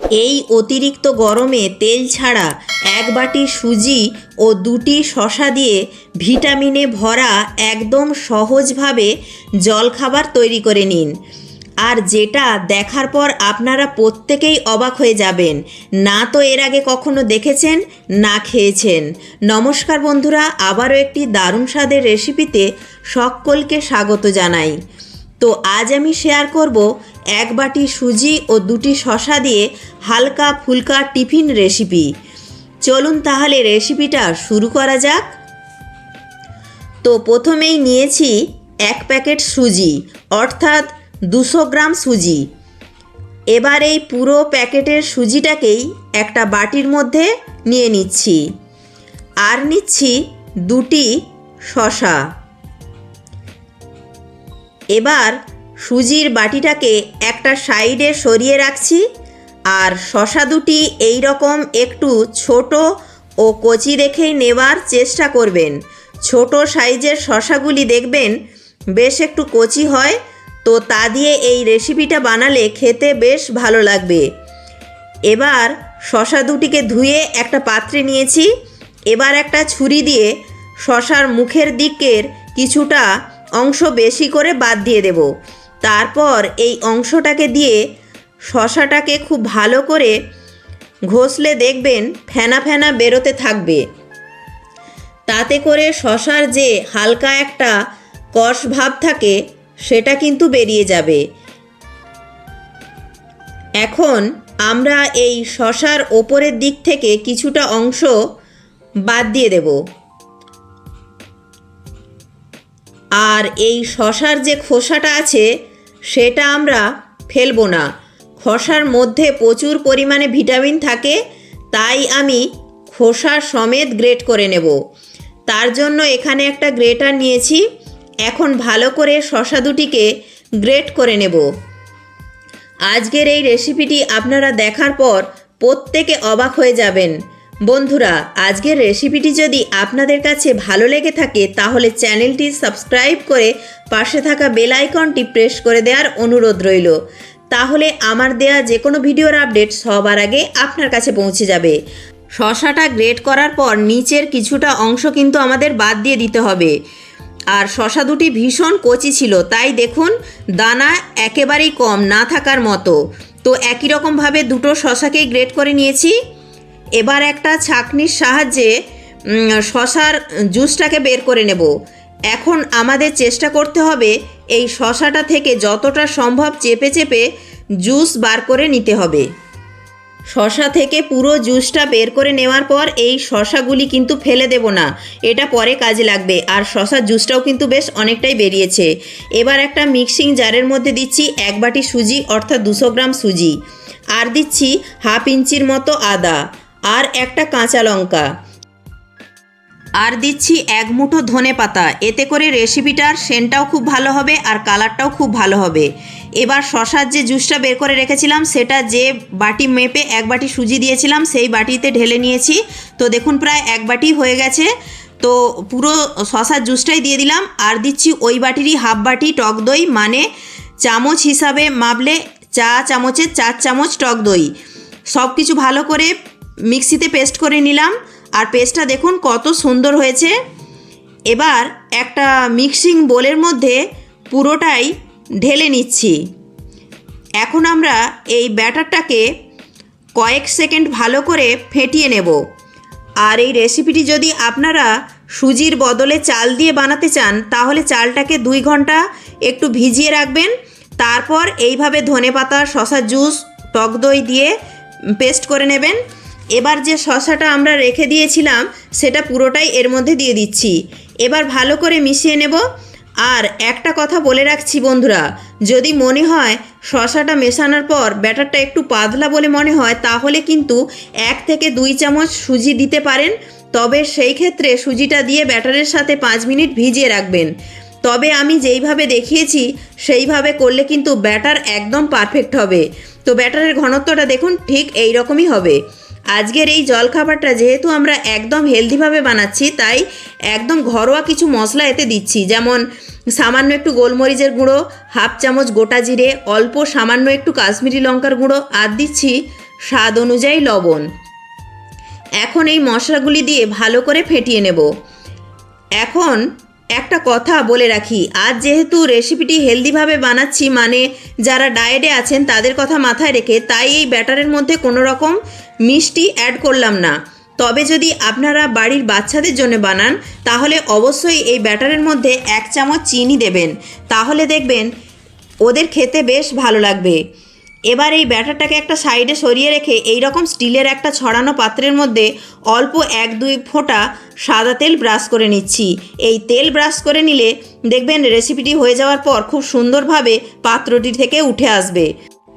এই অতিরিক্ত গরমে তেল ছাড়া এক বাটি সুজি ও দুটি শশা দিয়ে ভিটামিনে ভরা একদম সহজভাবে জলখাবার তৈরি করে নিন। আর যেটা দেখার পর আপনারা প্রত্যেকেই অবাক হয়ে যাবেন। না তো এর আগে কখনো দেখেছেন, না খেয়েছেন। নমস্কার বন্ধুরা, আবারও একটি দারুণ স্বাদের রেসিপিতে সকলকে স্বাগত জানাই। তো আজ আমি শেয়ার করব এক বাটি সুজি ও দুটি শশা দিয়ে হালকা ফুলকা টিফিন রেসিপি চলুন তাহলে রেসিপিটা শুরু করা যাক। তো প্রথমেই নিয়েছি এক প্যাকেট সুজি, অর্থাৎ দুশো গ্রাম সুজি। এবার এই পুরো প্যাকেটের সুজিটাকেই একটা বাটির মধ্যে নিয়ে নিচ্ছি। আর নিচ্ছি দুটি শশা এবার সুজির বাটিটাকে একটা সাইডে সরিয়ে রাখছি আর শশা দুটি এই রকম একটু ছোট ও কচি রেখেই নেবার চেষ্টা করবেন। ছোট সাইজের শশাগুলি দেখবেন বেশ একটু কচি হয়, তো তা দিয়ে এই রেসিপিটা বানালে খেতে বেশ ভালো লাগবে। এবার শশা দুটিকে ধুয়ে একটা পাত্রে নিয়েছি। এবার একটা ছুরি দিয়ে শশার মুখের দিকের কিছুটা অংশ বেশি করে বাদ দিয়ে দেব। তারপর এই অংশটাকে দিয়ে শশাটাকে খুব ভালো করে ঘষলে দেখবেন ফেনা ফেনা বেরোতে থাকবে। তাতে করে শশার যে হালকা একটা কষ ভাব থাকে, সেটা কিন্তু বেরিয়ে যাবে। এখন আমরা এই শশার ওপরের দিক থেকে কিছুটা অংশ বাদ দিয়ে দেব। আর এই শশার যে খোসাটা আছে, সেটা আমরা ফেলব না। খোসার মধ্যে প্রচুর পরিমাণে ভিটামিন থাকে, তাই আমি খোসা সমেত গ্রেট করে নেব। তার জন্য এখানে একটা গ্রেটার নিয়েছি। এখন ভালো করে শশা দুটিকে গ্রেট করে নেব। আজকের এই রেসিপিটি আপনারা দেখার পর প্রত্যেকে অবাক হয়ে যাবেন। বন্ধুরা, আজকের রেসিপিটি যদি আপনাদের কাছে ভালো লেগে থাকে, তাহলে চ্যানেলটি সাবস্ক্রাইব করে পাশে থাকা বেল আইকনটি প্রেস করে দেওয়ার অনুরোধ রইল। তাহলে আমার দেয়া যে কোনো ভিডিওর আপডেট সবার আগে আপনার কাছে পৌঁছে যাবে। শশাটা গ্রেট করার পর নিচের কিছুটা অংশ কিন্তু আমাদের বাদ দিয়ে দিতে হবে। আর শশা দুটি ভীষণ কচি ছিল, তাই দেখুন, দানা একেবারেই কম না থাকার মতো। তো একই রকমভাবে দুটো শশাকেই গ্রেট করে নিয়েছি। এবার একটা ছাঁকনির সাহায্যে শশার জুসটাকে বের করে নেব। এখন আমাদের চেষ্টা করতে হবে এই শশাটা থেকে যতটা সম্ভব চেপে চেপে জুস বার করে নিতে হবে। শশা থেকে পুরো জুসটা বের করে নেওয়ার পর এই শশাগুলি কিন্তু ফেলে দেব না। এটা পরে কাজে লাগবে। আর শশার জুসটাও কিন্তু বেশ অনেকটাই বেরিয়েছে। এবার একটা মিক্সিং জারের মধ্যে দিচ্ছি এক বাটি সুজি, অর্থাৎ দুশো গ্রাম সুজি। আর দিচ্ছি হাফ ইঞ্চির মতো আদা। আর একটা কাঁচা লঙ্কা। আর দিচ্ছি এক মুঠো ধনে পাতা। এতে করে রেসিপিটার সেন্টটাও খুব ভালো হবে আর কালারটাও খুব ভালো হবে। এবার শশার যে জুসটা বের করে রেখেছিলাম, সেটা যে বাটি মেপে এক বাটি সুজি দিয়েছিলাম, সেই বাটিতে ঢেলে নিয়েছি। তো দেখুন, প্রায় এক বাটি হয়ে গেছে। তো পুরো শশার জুসটাই দিয়ে দিলাম। আর দিচ্ছি ওই বাটিরই হাফ বাটি টক দই মানে চামচ হিসাবে মাপলে চা চামচের চার চামচ টক দই। সব কিছু ভালো করে মিক্সিতে পেস্ট করে নিলাম। আর পেস্টটা দেখুন কত সুন্দর হয়েছে। এবার একটা মিক্সিং বোলের মধ্যে পুরোটাই ঢেলে নিচ্ছি। এখন আমরা এই ব্যাটারটাকে কয়েক সেকেন্ড ভালো করে ফেটিয়ে নেব। আর এই রেসিপিটি যদি আপনারা সুজির বদলে চাল দিয়ে বানাতে চান, তাহলে চালটাকে দুই ঘণ্টা একটু ভিজিয়ে রাখবেন। তারপর এইভাবে ধনেপাতা শশা জুস, টক দই দিয়ে পেস্ট করে নেবেন। এবার যে শশাটা আমরা রেখে দিয়েছিলাম, সেটা পুরোটাই এর মধ্যে দিয়ে দিচ্ছি। এবার ভালো করে মিশিয়ে নেব। আর একটা কথা বলে রাখছি বন্ধুরা, যদি মনে হয় শশাটা মেশানোর পর ব্যাটারটা একটু পাতলা বলে মনে হয়, তাহলে কিন্তু এক থেকে দুই চামচ সুজি দিতে পারেন। তবে সেই ক্ষেত্রে সুজিটা দিয়ে ব্যাটারের সাথে পাঁচ মিনিট ভিজিয়ে রাখবেন। তবে আমি যেইভাবে দেখিয়েছি, সেইভাবে করলে কিন্তু ব্যাটার একদম পারফেক্ট হবে। তো ব্যাটারের ঘনত্বটা দেখুন, ঠিক এই রকমই হবে। আজকের এই জলখাবারটা যেহেতু আমরা একদম হেলদিভাবে বানাচ্ছি, তাই একদম ঘরোয়া কিছু মশলা এতে দিচ্ছি। যেমন সামান্য একটু গোলমরিচের গুঁড়ো, হাফ চামচ গোটা জিরে, অল্প সামান্য একটু কাশ্মীরি লঙ্কার গুঁড়ো আর দিচ্ছি স্বাদ অনুযায়ী লবণ। এখন এই মশলাগুলি দিয়ে ভালো করে ফেটিয়ে নেব। এখন একটা কথা বলে রাখি, আজ যেহেতু রেসিপিটি হেলদিভাবে বানাচ্ছি মানে যারা ডায়েটে আছেন তাদের কথা মাথায় রেখে তাই এই ব্যাটারের মধ্যে কোনো রকম মিষ্টি অ্যাড করলাম না। তবে যদি আপনারা বাড়ির বাচ্চাদের জন্য বানান, তাহলে অবশ্যই এই ব্যাটারের মধ্যে এক চামচ চিনি দেবেন। তাহলে দেখবেন ওদের খেতে বেশ ভালো লাগবে। এবার এই ব্যাটারটাকে একটা সাইডে সরিয়ে রেখে এই রকম স্টিলের একটা ছড়ানো পাত্রের মধ্যে অল্প এক দুই ফোঁটা সাদা তেল ব্রাশ করে নিচ্ছি। এই তেল ব্রাশ করে নিলে দেখবেন রেসিপিটি হয়ে যাওয়ার পর খুব সুন্দরভাবে পাত্রটি থেকে উঠে আসবে।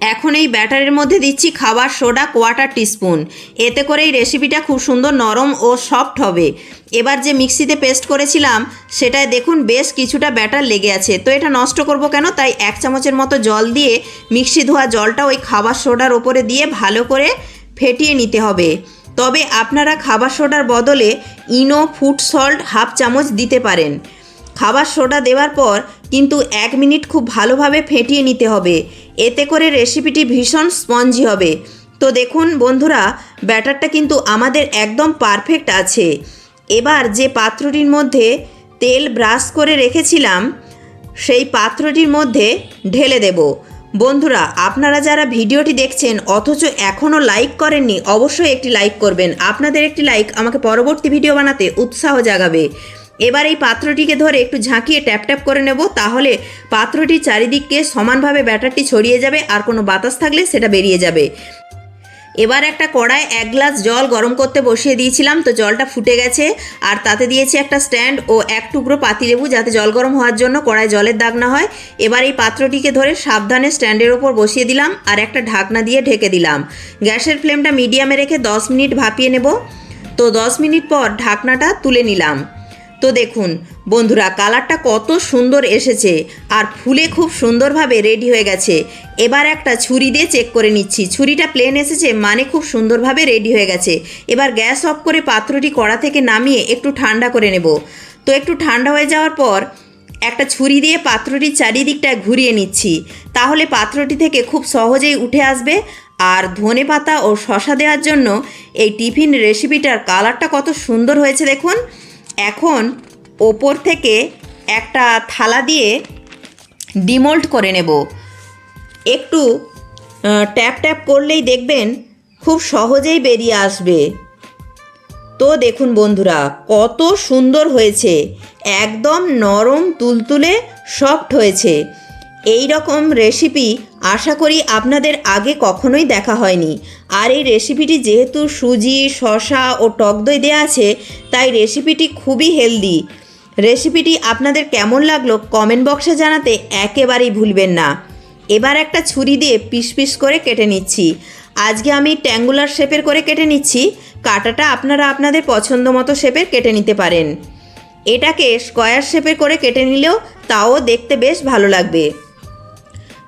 এখন এই ব্যাটারের মধ্যে দিচ্ছি খাবার সোডা কোয়াটার টিস্পুন। এতে করে এই রেসিপিটা খুব সুন্দর নরম ও সফট হবে। এবার যে মিক্সিতে পেস্ট করেছিলাম, সেটায় দেখুন বেশ কিছুটা ব্যাটার লেগে আছে। তো এটা নষ্ট করব কেন? তাই এক চামচের মতো জল দিয়ে মিক্সি ধোয়া জলটা ওই খাবার সোডার ওপরে দিয়ে ভালো করে ফেটিয়ে নিতে হবে। তবে আপনারা খাবার সোডার বদলে ইনো ফুড সল্ট হাফ চামচ দিতে পারেন। খাবার সোডা দেওয়ার পর কিন্তু এক মিনিট খুব ভালোভাবে ফেটিয়ে নিতে হবে। এতে করে রেসিপিটি ভীষণ স্পঞ্জি হবে। তো দেখুন বন্ধুরা, ব্যাটারটা কিন্তু আমাদের একদম পারফেক্ট আছে। এবার যে পাত্রটির মধ্যে তেল ব্রাশ করে রেখেছিলাম, সেই পাত্রটির মধ্যে ঢেলে দেব। বন্ধুরা, আপনারা যারা ভিডিওটি দেখছেন, অথচ এখনও লাইক করেননি, অবশ্যই একটি লাইক করবেন। আপনাদের একটি লাইক আমাকে পরবর্তী ভিডিও বানাতে উৎসাহ জাগাবে। এবার এই পাত্রটিকে ধরে একটু ঝাঁকিয়ে ট্যাপ ট্যাপ করে নেব, তাহলে পাত্রটির চারিদিককে সমানভাবে ব্যাটারটি ছড়িয়ে যাবে, আর কোনো বাতাস থাকলে সেটা বেরিয়ে যাবে। এবার একটা কড়ায় এক গ্লাস জল গরম করতে বসিয়ে দিয়েছিলাম, তো জলটা ফুটে গেছে, আর তাতে দিয়েছি একটা স্ট্যান্ড ও এক টুকরো পাতিলেবু, যাতে জল গরম হওয়ার জন্য কড়ায় জলের দাগ না হয়। এবার এই পাত্রটিকে ধরে সাবধানে স্ট্যান্ডের ওপর বসিয়ে দিলাম, আর একটা ঢাকনা দিয়ে ঢেকে দিলাম। গ্যাসের ফ্লেমটা মিডিয়ামে রেখে দশ মিনিট ভাপিয়ে নেব। তো দশ মিনিট পর ঢাকনাটা তুলে নিলাম। তো দেখুন, বন্ধুরা কালারটা কত সুন্দর এসেছে আর ফুলে খুব সুন্দরভাবে রেডি হয়ে গেছে। এবার একটা ছুরি দিয়ে চেক করে নিচ্ছি। ছুরিটা প্লেন এসেছে মানে খুব সুন্দরভাবে রেডি হয়ে গেছে। এবার গ্যাস অফ করে পাত্রটি কড়া থেকে নামিয়ে একটু ঠান্ডা করে নেব। তো একটু ঠান্ডা হয়ে যাওয়ার পর একটা ছুরি দিয়ে পাত্রটির চারিদিকটা ঘুরিয়ে নিচ্ছি। তাহলে পাত্রটি থেকে খুব সহজেই উঠে আসবে আর ধনে পাতা ও শশা দেওয়ার জন্য এই টিফিন রেসিপিটার কালারটা কত সুন্দর হয়েছে দেখুন। এখন ওপর থেকে একটা থালা দিয়ে ডিমোল্ড করে নেব। একটু ট্যাপ ট্যাপ করলেই দেখবেন খুব সহজেই বেরিয়ে আসবে। তো দেখুন বন্ধুরা, কত সুন্দর হয়েছে। একদম নরম, তুলতুলে, সফট হয়েছে। এই রকম রেসিপি আশা করি আপনাদের আগে কখনোই দেখা হয়নি। আর এই রেসিপিটি যেহেতু সুজি, শসা ও টক দই দেওয়া আছে, তাই রেসিপিটি খুবই হেলদি রেসিপিটি আপনাদের কেমন লাগল কমেন্ট বক্সে জানাতে একেবারেই ভুলবেন না। এবার একটা ছুরি দিয়ে পিস পিস করে কেটে নিচ্ছি। আজকে আমি ট্যাঙ্গুলার শেপের করে কেটে নিচ্ছি। কাটাটা আপনারা আপনাদের পছন্দ মতো শেপের কেটে নিতে পারেন। এটাকে স্কোয়ার শেপের করে কেটে নিলেও তাও দেখতে বেশ ভালো লাগবে।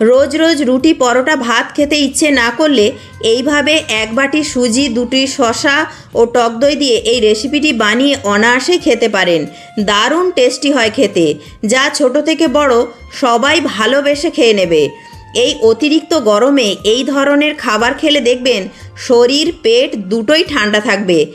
রোজ রোজ রুটি, পরোটা, ভাত খেতে ইচ্ছে না করলে এইভাবে এক বাটি সুজি, দুটি শশা ও টক দই দিয়ে এই রেসিপিটি বানিয়ে অনায়াসে খেতে পারেন। দারুণ টেস্টি হয় খেতে। যা ছোট থেকে বড় সবাই ভালোবেসে খেয়ে নেবে। এই অতিরিক্ত গরমে এই ধরনের খাবার খেলে দেখবেন শরীর, পেট দুটোই ঠান্ডা থাকবে।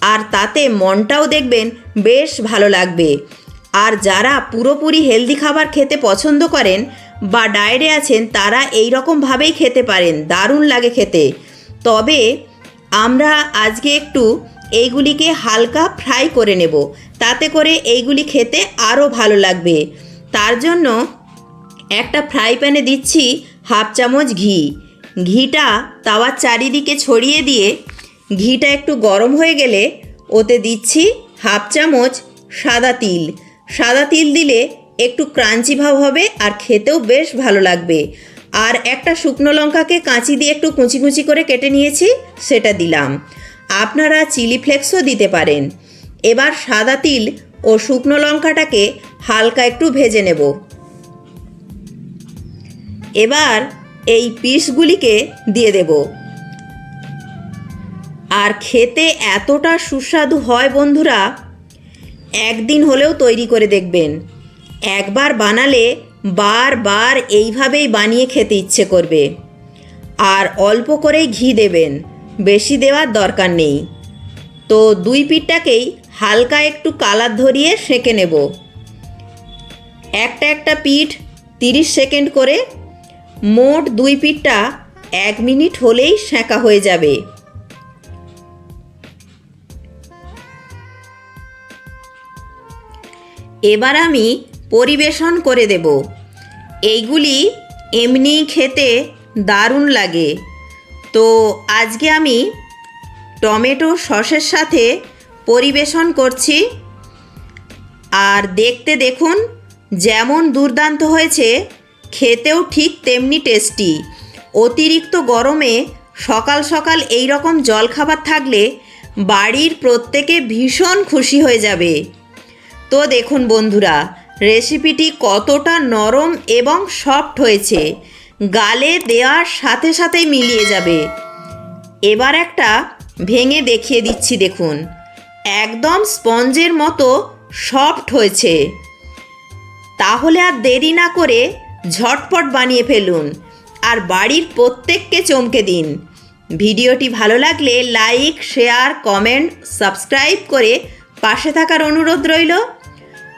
আর তাতে মনটাও দেখবেন বেশ ভালো লাগবে। আর যারা পুরোপুরি হেলদি খাবার খেতে পছন্দ করেন বা ডায়েটে আছেন, তারা এই রকমভাবেই খেতে পারেন, দারুণ লাগে খেতে। তবে আমরা আজকে একটু এইগুলিকে হালকা ফ্রাই করে নেব। তাতে করে এইগুলি খেতে আরও ভালো লাগবে। তার জন্য একটা ফ্রাই প্যানে দিচ্ছি হাফ চামচ ঘি। ঘিটা তাওয়ার চারিদিকে ছড়িয়ে দিয়ে, ঘিটা একটু গরম হয়ে গেলে ওতে দিচ্ছি হাফ চামচ সাদা তিল। সাদা তিল দিলে একটু ক্রাঞ্চি ভাব হবে আর খেতেও বেশ ভালো লাগবে। আর একটা শুকনো লঙ্কাকে কাঁচি দিয়ে একটু কুচি কুচি করে কেটে নিয়েছি, সেটা দিলাম। আপনারা চিলি ফ্লেক্সও দিতে পারেন। এবার সাদা তিল ও শুকনো লঙ্কাটাকে হালকা একটু ভেজে নেব। এবার এই পিসগুলিকে দিয়ে দেব। আর খেতে এতটা সুস্বাদু হয় বন্ধুরা, একদিন হলেও তৈরি করে দেখবেন। একবার বানালে বারবার এইভাবেই বানিয়ে খেতে ইচ্ছে করবে। আর অল্প করেই ঘি দেবেন, বেশি দেওয়ার দরকার নেই। তো দুই পিঠটাকেই হালকা একটু কালার ধরিয়ে সেঁকে নেব। একটা একটা পিঠ তিরিশ সেকেন্ড করে, মোট দুই পিঠটা এক মিনিট হলেই সেঁকা হয়ে যাবে। এবার আমি পরিবেশন করে দেব। এইগুলি এমনি খেতে দারুণ লাগে। তো আজকে আমি টমেটো সসের সাথে পরিবেশন করছি। আর দেখতে দেখুন যেমন দুর্দান্ত হয়েছে, খেতেও ঠিক তেমনি টেস্টি। অতিরিক্ত গরমে সকাল সকাল এই রকম জলখাবার থাকলে বাড়ির প্রত্যেকে ভীষণ খুশি হয়ে যাবে। তো দেখুন বন্ধুরা রেসিপিটি কতটা নরম এবং সফট হয়েছে, গালে দেওয়ার সাথে সাথেই মিলিয়ে যাবে। এবার একটা ভেঙে দেখিয়ে দিচ্ছি দেখুন। একদম স্পঞ্জের মতো সফট হয়েছে। তাহলে আর দেরি না করে ঝটপট বানিয়ে ফেলুন আর বাড়ির প্রত্যেককে চমকে দিন। ভিডিওটি ভালো লাগলে লাইক, শেয়ার, কমেন্ট, সাবস্ক্রাইব করে পাশে থাকার অনুরোধ রইল।